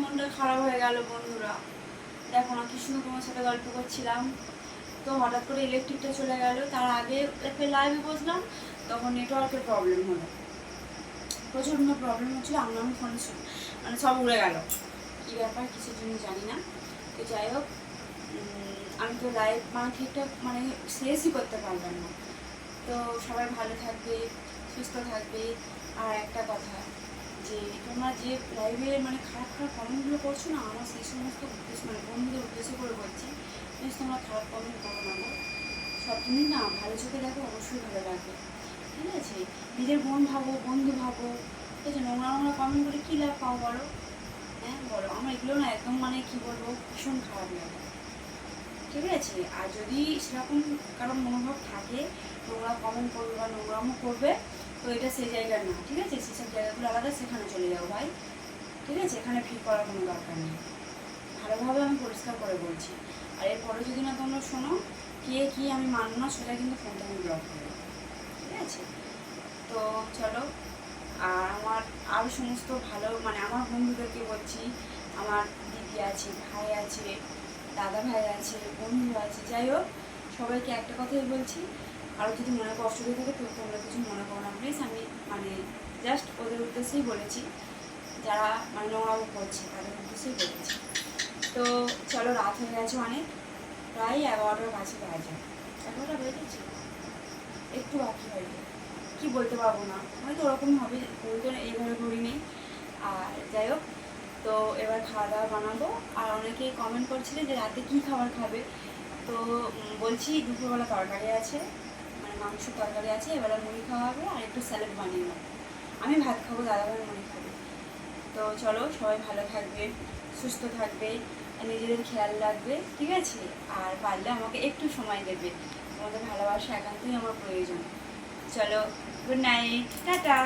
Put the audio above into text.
মনটা খারাপ হয়ে গেল বন্ধুরা। দেখো না কি তোমার সাথে গল্প করছিলাম। তো হঠাৎ করে ইলেকট্রিকটা চলে গেল। তার আগে একটা লাইভে বসলাম, তখন নেটওয়ার্কের প্রবলেম হলো। প্রচণ্ড প্রবলেম হচ্ছিল, আমরা আমি ফোন মানে সব উড়ে গেল। কী ব্যাপার কিছুর জন্য জানি না। তো যাই হোক আমি তো লাইভ মানে ঠিকঠাক মানে শেষই করতে পারলাম না। তো সবাই ভালো থাকবে, সুস্থ থাকবে। আর একটা কথা তোমরা যে লাইভে মানে খারাপ খারাপ কমেন্টগুলো করছ না, আমার সেই সমস্ত উদ্দেশ্য মানে বন্ধুদের উদ্দেশ্য করে বলছি প্লিজ তোমরা খারাপ কমেন্ট করো না গো। সব জিনিস না ভালো চোখে দেখো, অবশ্যই ভালো লাগবে। ঠিক আছে? নিজের বোন ভাবো, বন্ধু ভাবো। ঠিক আছে? নোংরা নোংরা কমেন্ট করে কী লাভ পাও বলো? হ্যাঁ বলো। আমার এগুলো না একদম মানে কী বলব, ভীষণ খারাপ লাগে। ঠিক আছে? আর যদি সেরকম কারণ মনোভাব থাকে, নোংরা কমেন্ট করবে বা নোংরামও করবে তো এটা সেই জায়গা না, ঠিক আছে? সেসব জায়গাগুলো আলাদা, সেখানে চলে যাও ভাই। ঠিক আছে? এখানে ভিড় করার কোনো দরকার নেই। ভালোভাবে আমি পরিষ্কার করে বলছি। আর এরপরে যদি না তোমরা শোনো, কে কী আমি মানব না, সেটা কিন্তু ফোনটা আমি ব্লক করব ঠিক আছে? তো চলো, আর আমার আরও সমস্ত ভালো মানে আমার বন্ধুদেরকে বলছি, আমার দিদি আছে, ভাই আছে, দাদা ভাই আছে, বন্ধু আছে, যাই হোক সবাইকে একটা কথাই বলছি আরও যদি মনে কষ্ট দিয়ে থাকে তো তোমরা কিছু মনে করো না প্লিজ আমি মানে জাস্ট ওদের উদ্দেশ্যেই বলেছি, যারা মানে নোংরামো করছে, তাদের উদ্দেশ্যেই বলেছি। তো চলো রাত হয়ে গেছে অনেক, প্রায় এগারোটার কাছে বাজে এগারোটা বেজেছে? একটু বাকি হয়নি কি বলতে পারব না, হয়তো ওরকম হবে বলতে এইভাবে ঘুরি নেই আর যাই হোক, তো এবার খাওয়া দাওয়া বানাবো। আর অনেকে কমেন্ট করছিলে যে রাতে কি খাবার খাবে? তো বলছি দুপুরবেলা তরকারি আছে মানে মাংস তরকারি আছে, এবারে মুড়ি খাওয়া হবে আর একটু স্যালাড বানিয়ে নেব। আমি ভাত খাব, দাদাভাই মুড়ি খাব। তো চলো, সবাই ভালো থাকবে, সুস্থ থাকবে, নিজেদের খেয়াল রাখবে, ঠিক আছে? আর পারলে আমাকে একটু সময় দেবে। তোমাদের ভালোবাসা একান্তই আমার প্রয়োজন। চলো গুড নাইট টাটা!